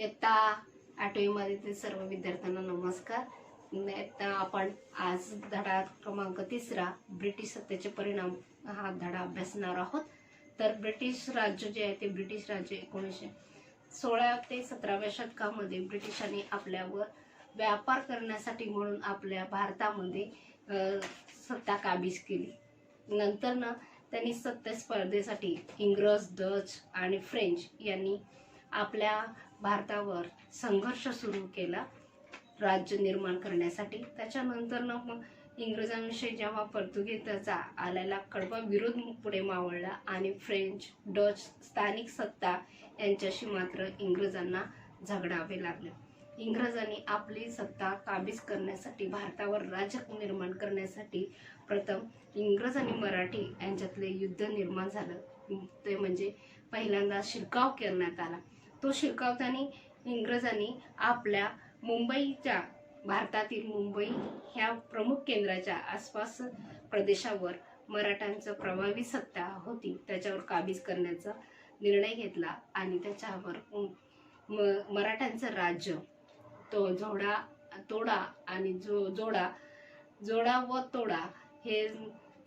इयत्ता आठवीमध्ये ते सर्व विद्यार्थ्यांना नमस्कार. इयत्ता आपण आज धडा क्रमांक तिसरा ब्रिटिश सत्तेचे परिणाम हा धडा अभ्यासणार आहोत. तर ब्रिटिश राज्य जे आहे ते ब्रिटिश राज्य एकोणीसशे सोळा ते सतराव्या शतकामध्ये ब्रिटिशांनी आपल्यावर व्यापार करण्यासाठी म्हणून आपल्या भारतामध्ये सत्ता काबीज केली. नंतर ना त्यांनी सत्ता स्पर्धेसाठी इंग्रज डच आणि फ्रेंच यांनी आपल्या भारतावर संघर्ष सुरू केला राज्य निर्माण करण्यासाठी. त्याच्यानंतर ना मग इंग्रजांविषयी जेव्हा पोर्तुगीजाचा आलेला कडवा विरोध पुढे मावळला आणि फ्रेंच डच स्थानिक सत्ता यांच्याशी मात्र इंग्रजांना झगडावे लागले. इंग्रजांनी आपली सत्ता काबीज करण्यासाठी भारतावर राज्य निर्माण करण्यासाठी प्रथम इंग्रज आणि मराठी यांच्यातले युद्ध निर्माण झालं. ते म्हणजे पहिल्यांदा शिरकाव करण्यात आला. तो शिरकावताना इंग्रजांनी आपल्या मुंबईच्या भारतातील मुंबई ह्या प्रमुख केंद्राच्या आसपास प्रदेशावर मराठ्यांचं प्रभावी सत्ता होती. त्याच्यावर काबीज करण्याचा निर्णय घेतला आणि त्याच्यावर म- मराठ्यांचं राज्य तो जोडा तोडा आणि जो जोडा जोडा व तोडा हे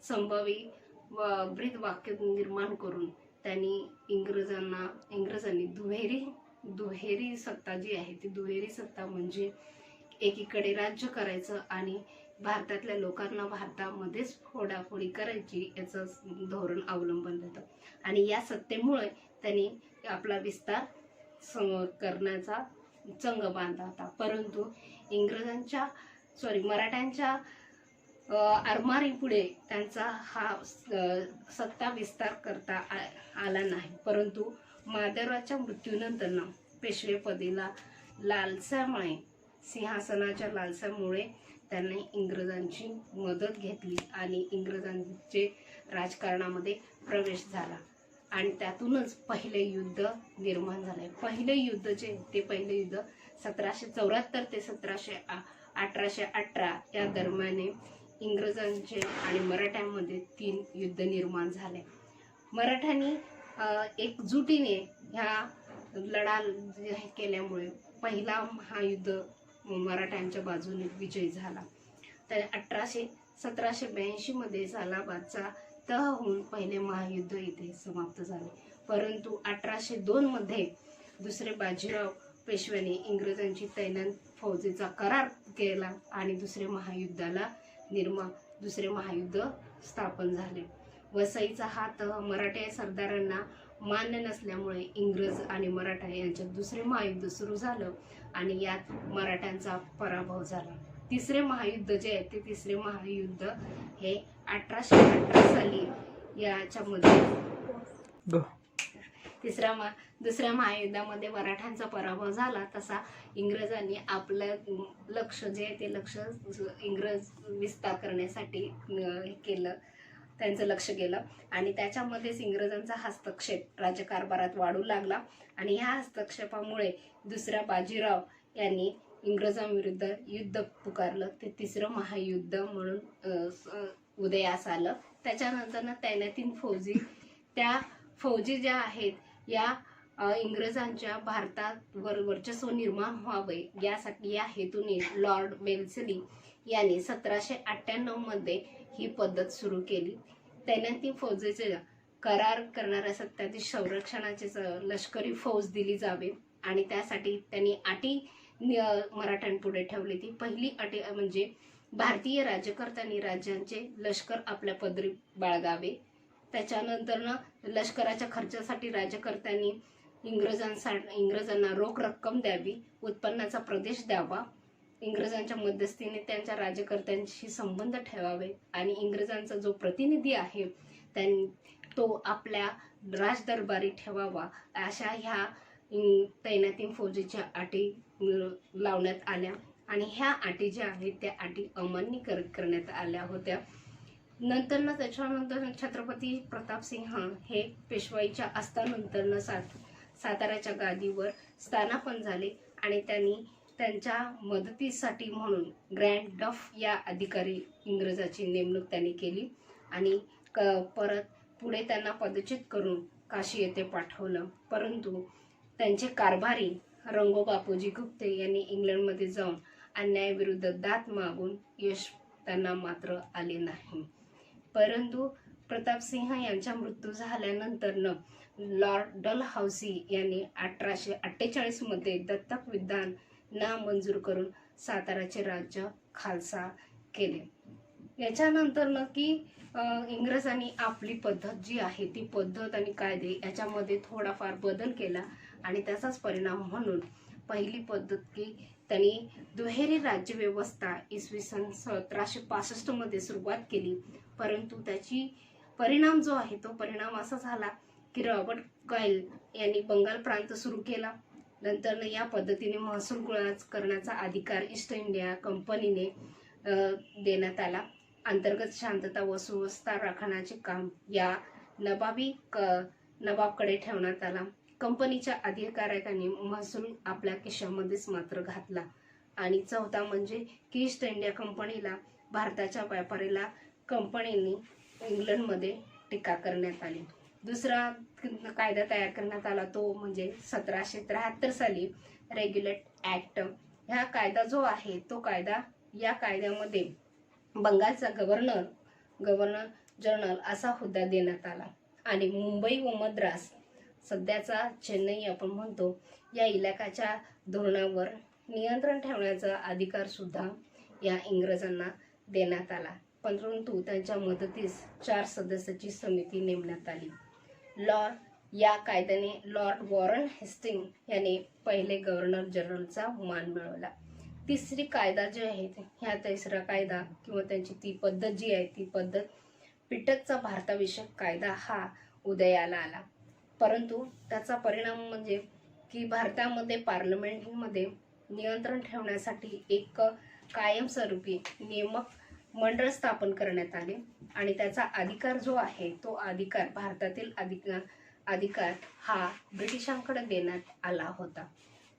संभावी व ब्रीद वाक्य निर्माण करून त्यांनी इंग्रजांना इंग्रजांनी दुहेरी दुहेरी सत्ता जी आहे ती दुहेरी सत्ता म्हणजे एकीकडे राज्य करायचं आणि भारतातल्या लोकांना भारतामध्येच फोडाफोडी करायची याचं धोरण अवलंबन होतं आणि या सत्तेमुळे त्यांनी आपला विस्तार सं- करण्याचा चंग बांधला होता. परंतु इंग्रजांच्या सॉरी मराठ्यांच्या आरमारीपुढे त्यांचा हा सत्ता विस्तार करता आ- आला नाही. परंतु माधवरावच्या मृत्यूनंतर ना पेशवेपदीला लालसामुळे सिंहासनाच्या लालसामुळे त्यांनी इंग्रजांची मदत घेतली आणि इंग्रजांचे राजकारणामध्ये प्रवेश झाला. आणि त्यातूनच पहिले युद्ध निर्माण झाले. पहिले युद्ध जे ते पहिले युद्ध सतराशे चौऱ्याहत्तर ते सतराशे आ- अठराशे अठरा या दरम्याने इंग्रजांचे आणि मराठ्यांमध्ये तीन युद्ध निर्माण झाले. मराठ्यांनी एकजुटीने ह्या लढा केल्यामुळे पहिला महायुद्ध मराठ्यांच्या बाजूने विजय झाला. तर अठराशे सतराशे ब्याऐंशीमध्ये सालाबादचा तह होऊन पहिले महायुद्ध इथे समाप्त झाले. परंतु अठराशे दोनमध्ये दुसरे बाजीराव पेशव्याने इंग्रजांची तैनात फौजेचा करार केला आणि दुसरे महायुद्धाला निर्मा दुसरे महायुद्ध स्थापन झाले. वसईचा हा तह मराठा सरदारांना मान्य नसल्यामुळे इंग्रज आणि मराठा यांच्यात दुसरे महायुद्ध सुरू झालं आणि यात मराठ्यांचा पराभव झाला. तिसरे महायुद्ध जे आहे ते तिसरे महायुद्ध हे अठराशे अठरा साली याच्यामध्ये तिसऱ्या मा दुसऱ्या महायुद्धामध्ये मराठ्यांचा पराभव झाला तसा इंग्रजांनी आपलं लक्ष जे आहे ते लक्ष इंग्रज विस्तार करण्यासाठी हे केलं त्यांचं लक्ष गेलं. आणि त्याच्यामध्येच इंग्रजांचा हस्तक्षेप राज्यकारभारात वाढू लागला. आणि ह्या हस्तक्षेपामुळे दुसऱ्या बाजीराव यांनी इंग्रजांविरुद्ध युद्ध पुकारलं. ते तिसरं महायुद्ध म्हणून उदयास आलं. त्याच्यानंतर ना तैनातीन फौजी त्या फौजी ज्या आहेत या इंग्रजांच्या भारतात वर वर्चस्व निर्माण व्हावे यासाठी या हेतूने लॉर्ड बेल्सली यांनी सतराशे अठ्ठ्याण्णवमध्ये ही पद्धत सुरू केली. तैनाती फौजेचे करार करणाऱ्या सत्ताधीश संरक्षणाचे लष्करी फौज दिली जावे आणि त्यासाठी त्यांनी अटी मराठ्यांपुढे ठेवली. ती पहिली अटी म्हणजे भारतीय राज्यकर्त्यांनी राज्यांचे लष्कर आपल्या पदरी बाळगावे. त्याच्यानंतर ना लष्कराच्या खर्चासाठी राज्यकर्त्यांनी इंग्रजांसा इंग्रजांना रोख रक्कम द्यावी उत्पन्नाचा प्रदेश द्यावा. इंग्रजांच्या मध्यस्थीने त्यांच्या राज्यकर्त्यांशी संबंध ठेवावे आणि इंग्रजांचा जो प्रतिनिधी आहे त्यां तो आपल्या राजदरबारी ठेवावा. अशा ह्या तैनातीन फौजीच्या फौजेच्या अटी लावण्यात आल्या. आणि ह्या अटी ज्या आहेत त्या अटी अमान्य कर करण्यात आल्या होत्या. नंतर ना त्याच्यानंतर छत्रपती प्रतापसिंह हे पेशवाईच्या अस्तानंतर सात साताऱ्याच्या गादीवर स्थानापन झाले आणि त्यांनी त्यांच्या मदतीसाठी म्हणून ग्रँड डफ या अधिकारी इंग्रजाची नेमणूक त्यांनी केली आणि क परत पुढे त्यांना पदच्युत करून काशी येथे पाठवलं. परंतु त्यांचे कारभारी रंगो बापूजी गुप्ते यांनी इंग्लंडमध्ये जाऊन अन्यायाविरुद्ध दात मागून यश त्यांना मात्र आले नाही. परंतु प्रतापसिंह यांचा मृत्यू झाल्यानंतर न लॉर्ड डलहाउसी यांनी अठराशे अठ्ठेचाळीसमध्ये दत्तक विधान नामंजूर करून साताराचे राज्य खालसा केले. याच्यानंतर न की इंग्रजांनी आपली पद्धत जी आहे ती पद्धत आणि कायदे याच्यामध्ये थोडाफार बदल केला आणि त्याचाच परिणाम म्हणून पहिली पद्धत की त्यांनी दुहेरी राज्यव्यवस्था इसवी सन सतराशे पासष्टमध्ये सुरुवात केली. परंतु त्याची परिणाम जो आहे तो परिणाम असा झाला की रॉबर्ट कॉईल यांनी बंगाल प्रांत सुरू केला. नंतर या पद्धतीने महसूल गोळा करण्याचा अधिकार ईस्ट इंडिया कंपनीने देण्यात आला. अंतर्गत शांतता व सुव्यवस्था राखण्याचे काम या नबाबी क नबाबकडे ठेवण्यात आला. कंपनीच्या अधिकाऱ्यांनी महसूल आपल्या खिशामध्येच मात्र घातला. आणि चौथा म्हणजे की ईस्ट इंडिया कंपनीला भारताच्या व्यापारीला कंपनीने इंग्लंडमध्ये टीका करण्यात आली. दुसरा कायदा तयार करण्यात आला तो म्हणजे सतराशे त्र्याहत्तर साली रेग्युलेट ऍक्ट ह्या कायदा जो आहे तो कायदा या कायद्यामध्ये बंगालचा गव्हर्नर गव्हर्नर जनरल असा हुद्दा देण्यात आला. आणि मुंबई व मद्रास सध्याचा चेन्नई आपण म्हणतो या इलाकाच्या धोरणावर नियंत्रण ठेवण्याचा अधिकार सुद्धा या इंग्रजांना देण्यात आला. परंतु त्यांच्या मदतीस चार सदस्याची समिती नेमण्यात आली. लॉ या कायद्याने लॉर्ड वॉरन हेस्टिंग याने पहिले गव्हर्नर जनरलचा मान मिळवला. तिसरी कायदा जे आहे ह्या तिसरा कायदा किंवा त्यांची ती पद्धत जी आहे ती पद्धत पिटकचा भारताविषयक कायदा हा उदयाला आला. परंतु त्याचा परिणाम म्हणजे की भारतामध्ये पार्लमेंटमध्ये नियंत्रण ठेवण्यासाठी एक कायमस्वरूपी नियमक मंडळ स्थापन करण्यात आले. आणि त्याचा अधिकार जो आहे तो अधिकार भारतातील अधिकार अधिकार हा ब्रिटिशांकडे देण्यात आला होता.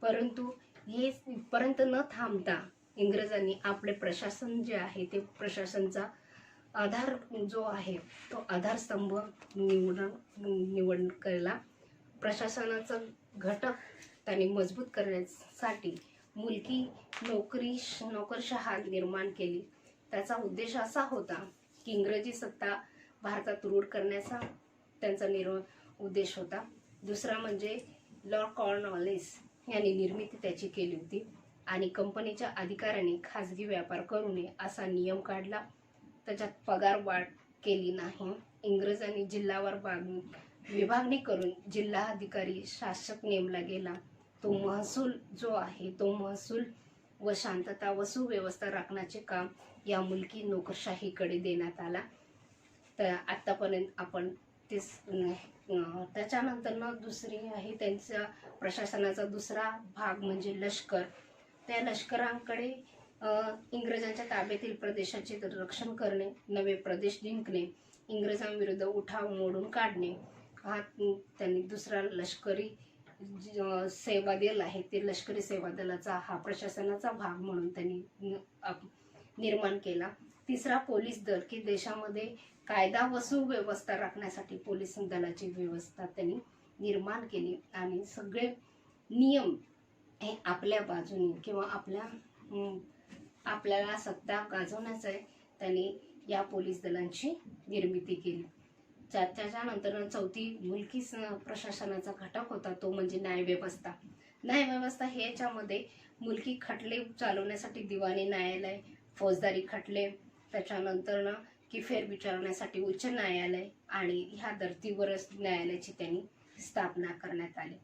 परंतु हे पर्यंत न थांबता इंग्रजांनी आपले प्रशासन जे आहे ते प्रशासनचा आधार जो आहे तो आधारस्तंभ निवड निवड केला. प्रशासनाचा घटक त्यांनी मजबूत करण्यासाठी मुलकी नोकरी नोकरशहा निर्माण केली. त्याचा उद्देश असा होता की इंग्रजी सत्ता भारतात रूढ करण्याचा त्यांचा निर् उद्देश होता. दुसरा म्हणजे लॉर्ड कॉर्नवालिस यांनी निर्मिती त्याची केली होती आणि कंपनीच्या अधिकाऱ्यांनी खाजगी व्यापार करू नये असा नियम काढला. त्याच्यात पगार वाढ केली नाही. इंग्रजांनी जिल्हावर बाग विभागणी करून जिल्हा अधिकारी शासक नेमला गेला. तो महसूल जो आहे तो महसूल व शांतता व सुव्यवस्था राखण्याचे काम या मुलकी नोकरशाहीकडे देण्यात आला. तर आत्तापर्यंत आपण ते त्याच्यानंतर ना दुसरी आहे त्यांचा प्रशासनाचा दुसरा भाग म्हणजे लष्कर. त्या लष्करांकडे इंग्रजांच्या ताब्यातील प्रदेशाचे रक्षण करणे नवे प्रदेश जिंकणे इंग्रजांविरुद्ध उठाव मोडून काढणे. हा त्यांनी दुसरा लष्करी सेवा दल आहे ते लष्करी सेवा दलाचा हा प्रशासनाचा भाग म्हणून त्यांनी न- आप- निर्माण केला. तिसरा पोलीस दल की देशामध्ये कायदा व सुव्यवस्था राखण्यासाठी पोलीस दलाची व्यवस्था त्यांनी निर्माण केली. आणि सगळे नियम हे आपल्या बाजूने किंवा आपल्या आपल्याला सत्ता गाजवण्याचं आहे त्यांनी या पोलीस दलांची निर्मिती केली. त्याच्यानंतर चौथी मुलकी प्रशासनाचा घटक होता तो म्हणजे न्यायव्यवस्था. न्यायव्यवस्था हे याच्यामध्ये मुलकी खटले चालवण्यासाठी दिवाणी न्यायालय फौजदारी खटले त्याच्यानंतर ना की फेर विचारण्यासाठी उच्च न्यायालय आणि ह्या धर्तीवरच न्यायालयाची त्यांनी स्थापना करण्यात आली.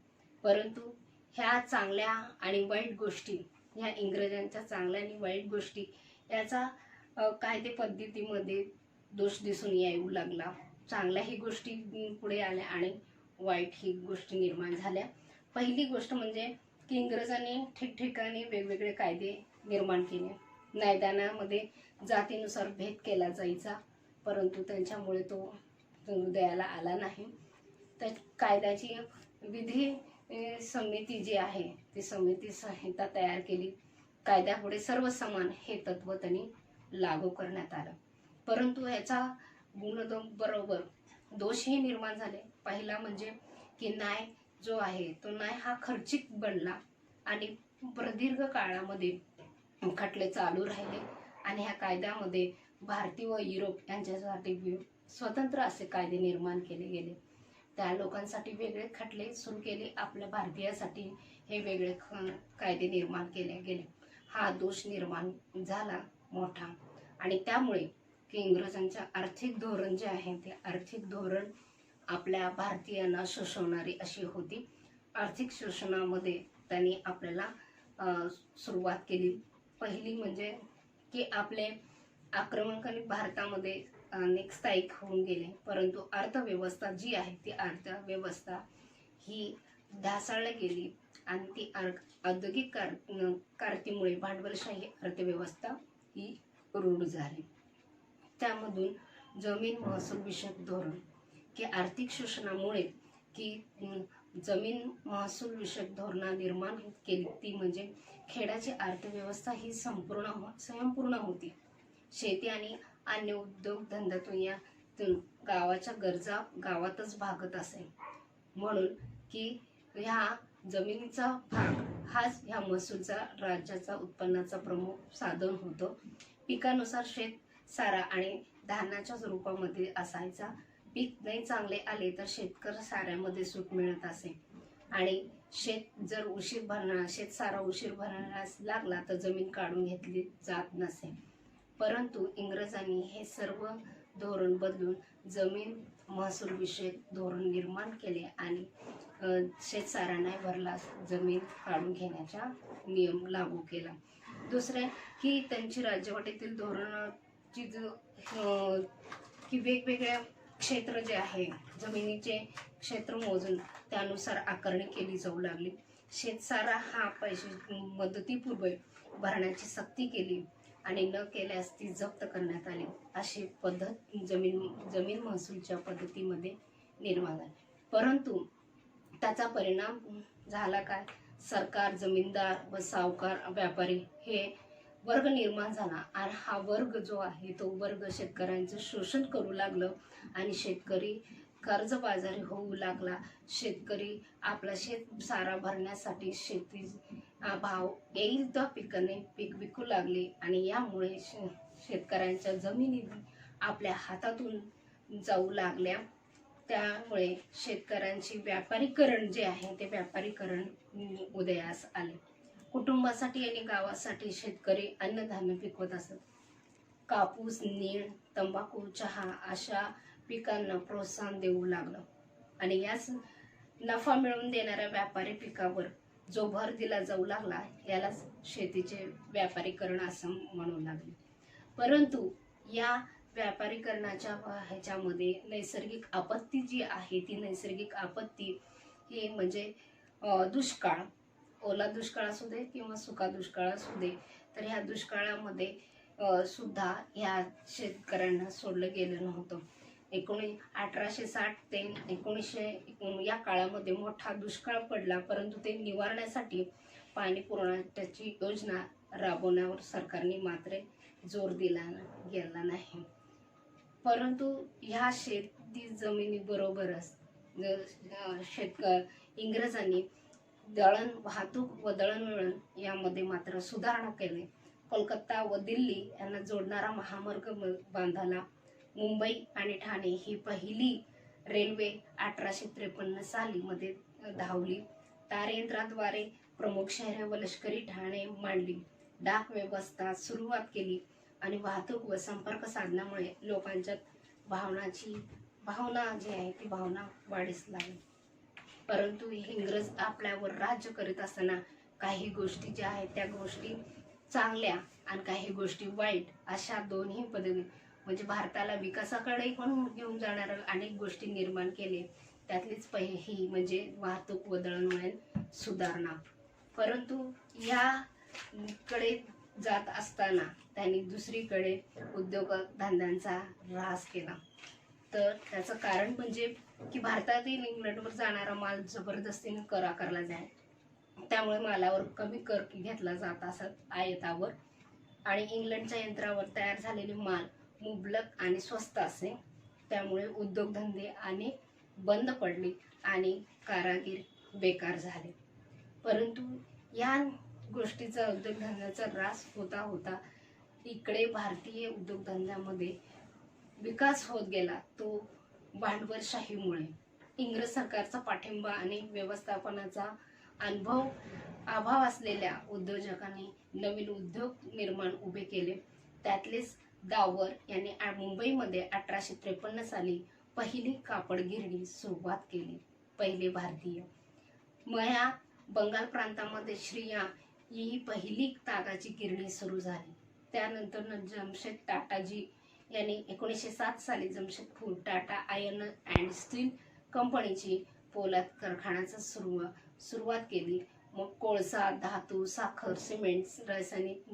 परंतु ह्या चांगल्या आणि वाईट गोष्टी ह्या इंग्रजांच्या चांगल्या आणि वाईट गोष्टी याचा कायदे पद्धतीमध्ये दोष दिसून येऊ लागला. चांगल्याही गोष्टी पुढे आल्या आणि वाईट ही गोष्टी निर्माण झाल्या. पहिली गोष्ट म्हणजे की इंग्रजांनी ठिकठिकाणी वेगवेगळे कायदे निर्माण केले. न्यायदानामध्ये जातीनुसार भेद केला जायचा परंतु त्यांच्यामुळे तो उदयाला आला नाही. त्या कायद्याची विधी समिती जी आहे ती समिती संहिता तयार केली. कायद्यापुढे सर्व समान हे तत्व त्यांनी लागू करण्यात आलं. परंतु याचा गुणधर्म बरोबर. दोषही निर्माण झाले. पहिला म्हणजे की न्याय जो आहे तो न्याय हा खर्चिक बनला आणि प्रदीर्घ काळामध्ये खटले चालू राहिले आणि ह्या कायद्यामध्ये भारतीय व युरोप यांच्यासाठी स्वतंत्र असे कायदे निर्माण केले गेले. त्या लोकांसाठी वेगळे खटले सुरू केले. आपल्या भारतीयासाठी हे वेगळे कायदे निर्माण केले गेले. हा दोष निर्माण झाला मोठा. आणि त्यामुळे की इंग्रजांच्या आर्थिक धोरण जे आहे ते आर्थिक धोरण आपल्या भारतीयांना शोषवणारी अशी होती. आर्थिक शोषणामध्ये त्यांनी आपल्याला सुरुवात केली. पहिली म्हणजे की आपले आक्रमणकारी भारतामध्ये अनेक स्थायिक होऊन गेले. परंतु अर्थव्यवस्था जी आहे ती अर्थव्यवस्था ही ढासळली गेली आणि ती आर औद्योगिक कार क्रांतीमुळे भांडवलशाही अर्थव्यवस्था ही रूढ झाली. त्यामधून जमीन महसूल विषयक धोरण की आर्थिक शोषणामुळे की जमीन महसूल विषयक धोरणा निर्माण केली ती म्हणजे खेड्याची अर्थव्यवस्था ही संपूर्ण हो- स्वयंपूर्ण होती. शेती आणि अन्य उद्योग धंद्यातून या गावाच्या गरजा गावातच भागत असे. म्हणून की ह्या जमिनीचा भाग हाच ह्या महसूलचा राज्याचा उत्पन्नाचा प्रमुख साधन होतं. पिकानुसार शेत सारा आणि धान्याच्या रूपामध्ये असायचा. पीक नाही चांगले आले तर शेतकरी साऱ्यामध्ये सूट मिळत असे. आणि शेत जर उशीर भरणार शेत सारा उशीर भरण्यास लागला तर जमीन काढून घेतली जात नसे. परंतु इंग्रजांनी हे सर्व धोरण बदलून जमीन महसूल विषयक धोरण निर्माण केले आणि शेतसारा नाही भरला जमीन काढून घेण्याचा नियम लागू केला. दुसरे की त्यांची राज्यवाटीतील धोरण जो की वेगवेगळ्या क्षेत्र जे आहे जमिनीचे क्षेत्र मोजून त्यानुसार आकारणी केली जाऊ लागली. शेतसारा हा पैसे मदतीपूर्व भरण्याची सक्ती केली आणि न केल्यास ती जप्त करण्यात आली. अशी पद्धत जमीन जमीन महसूलच्या पद्धतीमध्ये निर्माण झाली. परंतु त्याचा परिणाम झाला काय? सरकार जमीनदार व सावकार व्यापारी हे वर्ग निर्माण झाला. आणि हा वर्ग जो आहे तो वर्ग शेतकऱ्यांचं शोषण करू लागलं आणि शेतकरी कर्जबाजारी होऊ लागला. शेतकरी आपला शेत सारा भरण्यासाठी शेती भाव येईल त्या पिकाने पीक विकू लागले आणि यामुळे शे- शेतकऱ्यांच्या जमिनी आपल्या हातातून जाऊ लागल्या. त्यामुळे शेतकऱ्यांची व्यापारीकरण जे आहे ते व्यापारीकरण उदयास आले. कुटुंबासाठी आणि गावासाठी शेतकरी अन्नधान्य पिकवत असत. कापूस नीळ तंबाखू चहा अशा पिकांना प्रोत्साहन देऊ लागलं. आणि याच नफा मिळवून देणाऱ्या व्यापारी पिकावर जो भर दिला जाऊ लागला यालाच शेतीचे व्यापारीकरण असं म्हणू लागले. परंतु या व्यापारीकरणाच्या ह्याच्यामध्ये नैसर्गिक आपत्ती जी आहे ती नैसर्गिक आपत्ती ही म्हणजे दुष्काळ. ओला दुष्काळ असू दे किंवा सुका दुष्काळ असू दे तर ह्या दुष्काळामध्ये सुद्धा ह्या शेतकऱ्यांना सोडलं गेलं नव्हतं. एकोणी अठराशे साठ ते एकोणीसशे या काळामध्ये मोठा दुष्काळ पडला परंतु ते निवारण्यासाठी पाणी पुरवण्याची योजना राबवण्यावर सरकारने मात्र जोर दिला गेला नाही. परंतु ह्या शेती जमिनीबरोबरच शेतक इंग्रजांनी दळण वाहतूक व दळणवळण यामध्ये मात्र सुधारणा केली. कोलकाता व दिल्ली यांना जोडणारा महामार्ग बांधला मुंबई आणि ठाणे ही पहिली रेल्वे अठराशे त्रेपन्न साली मध्ये धावली. तारयंत्राद्वारे प्रमुख शहरे व लष्करी ठाणे मांडली. डाक व्यवस्था सुरुवात केली आणि वाहतूक व संपर्क साधण्यामुळे लोकांच्यात भावनाची भावना जी आहे ती भावना वाढीस लागली. परंतु इंग्रज आपल्यावर राज्य करीत असताना काही गोष्टी ज्या आहेत त्या गोष्टी चांगल्या आणि काही गोष्टी वाईट अशा दोन्ही पद्धती. म्हणजे भारताला विकासाकडे पण घेऊन जाणाऱ्या अनेक गोष्टी निर्माण केले. त्यातलीच पहिली ही म्हणजे वाहतूक व दळणवळण सुधारणा. परंतु याकडे जात असताना त्यांनी दुसरीकडे उद्योग धंद्यांचा ऱ्हास केला. तर त्याचं कारण म्हणजे की भारतातील इंग्लंडवर जाणारा माल जबरदस्तीने कर आकारला जाय. त्यामुळे मालावर कमी कर घेतला जात असत आयतावर. आणि इंग्लंडच्या यंत्रावर तयार झालेले माल मुबलक आणि स्वस्त असे. त्यामुळे उद्योगधंदे आणि बंद पडले आणि कारागीर बेकार झाले. परंतु या गोष्टीचा उद्योगधंद्याचा ऱ्हास होता होता इकडे भारतीय उद्योगधंद्यामध्ये विकास होत गेला तो भांडवलशाहीमुळे इंग्रज सरकारचा पाठिंबा आणि व्यवस्थापनाचा अनुभव अभाव असलेल्या उद्योजकांनी नवीन उद्योग निर्माण उभे केले. त्यातलेच दावर यांनी मुंबईमध्ये अठराशे त्रेपन्न साली पहिली कापड गिरणी सुरुवात केली पहिले भारतीय. मया बंगाल प्रांतामध्ये श्रिया ही पहिली तागाची गिरणी सुरू झाली. त्यानंतर जमशेद टाटाजी यांनी एकोणीसशे सात साली Jamshedpur Tata iron and steel कंपनीची पोलाद कारखान्याचा सुरुवात सुरुवात केली. मग कोळसा धातू साखर सिमेंट रासायनिक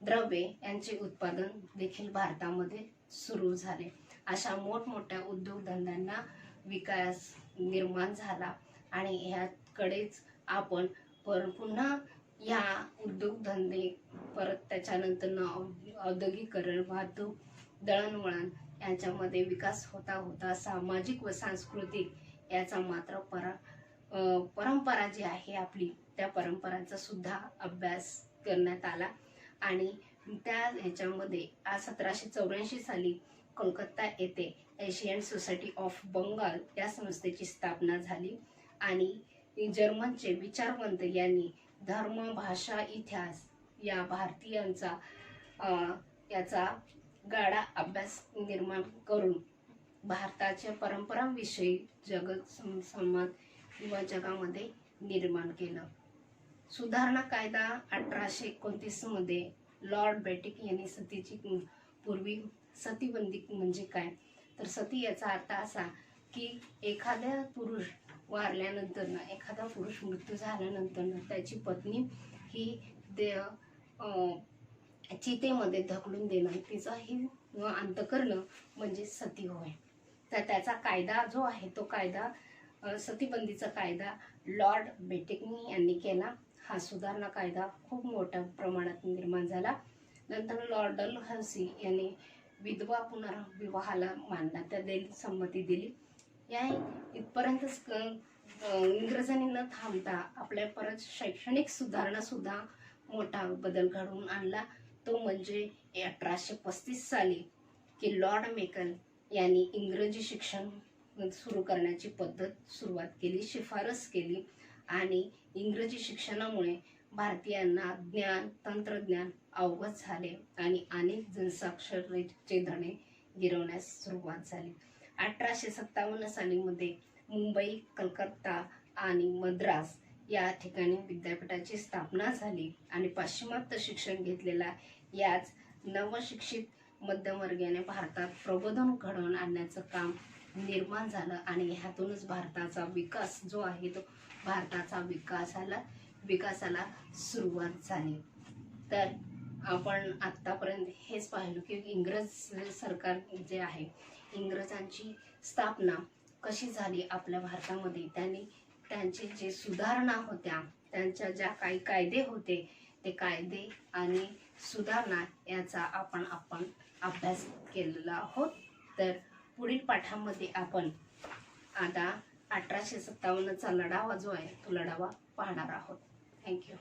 द्रव्ये यांचे उत्पादन देखील भारतामध्ये सुरू झाले. अशा मोठमोठ्या उद्योगधंद्यांना विकास निर्माण झाला आणि ह्याकडेच आपण पर पुन्हा या उद्योगधंदे परत त्याच्यानंतर औद्योगिकरण वाहतूक दळणवळण यांच्यामध्ये विकास होता होता सामाजिक व सांस्कृतिक याचा मात्र परा परंपरा जी आहे आपली त्या परंपरांचा सुद्धा अभ्यास करण्यात आला. आणि त्या ह्याच्यामध्ये आज सतराशे चौऱ्याऐंशी साली कोलकाता येथे एशियन सोसायटी ऑफ बंगाल या संस्थेची स्थापना झाली. आणि जर्मनचे विचारवंत यांनी धर्म भाषा इतिहास या भारतीयांचा याचा गाडा अभ्यास निर्माण करून भारताच्या परंपरांविषयी जगत सं- किंवा जगामध्ये निर्माण केलं. सुधारणा कायदा अठराशे एकोणतीसमध्ये लॉर्ड बेटिक यांनी सतीची पूर्वी सतीबंदी म्हणजे काय? तर सती याचा अर्थ असा की एखाद्या पुरुष वारल्यानंतर एखादा पुरुष मृत्यू झाल्यानंतर त्याची पत्नी ही दे चितेमध्ये ढकलून देणं तिचाही अंत करणं म्हणजे सती होय. तर त्याचा कायदा जो आहे तो कायदा सतीबंदीचा कायदा लॉर्ड बेटिकनी यांनी केला. हा सुधारणा कायदा खूप मोठ्या प्रमाणात निर्माण झाला. नंतर लॉर्ड डलहौसी यांनी विधवा पुनर्विवाहाला मानला. त्या दिली संमती दिली. या इथपर्यंतच इंग्रजांनी न थांबता आपल्या परत शैक्षणिक सुधारणासुद्धा मोठा बदल घडवून आणला. तो म्हणजे अठराशे पस्तीस साली की लॉर्ड मेकल यांनी इंग्रजी शिक्षण सुरू करण्याची पद्धत सुरुवात केली शिफारस केली आणि इंग्रजी शिक्षणामुळे भारतीयांना ज्ञान तंत्रज्ञान अवगत झाले आणि अनेक जनसाक्षरतेचे धणे गिरवण्यास सुरुवात झाली. अठराशे सत्तावन्न सालीमध्ये मुंबई कलकत्ता आणि मद्रास या ठिकाणी विद्यापीठाची स्थापना झाली आणि पाश्चिमात्य शिक्षण घेतलेला याच नवशिक्षित मध्यमवर्गीयाने भारतात प्रबोधन घडवून आणण्याचं काम निर्माण झालं आणि ह्यातूनच भारताचा विकास जो आहे तो भारताचा विकासाला विकासाला सुरुवात झाली. तर आपण आत्तापर्यंत हेच पाहिलं की इंग्रज सरकार जे आहे इंग्रजांची स्थापना कशी झाली आपल्या भारतामध्ये? त्यांनी त्यांची जी सुधारणा होत्या त्यांच्या ज्या काही कायदे होते ते कायदे आणि सुधारणा याचा आपण आपण अभ्यास केलेला आहोत. तर पुढील पाठामध्ये आपण आता अठराशे सत्तावन्नचा लढावा जो आहे तो लढावा पाहणार आहोत. थँक्यू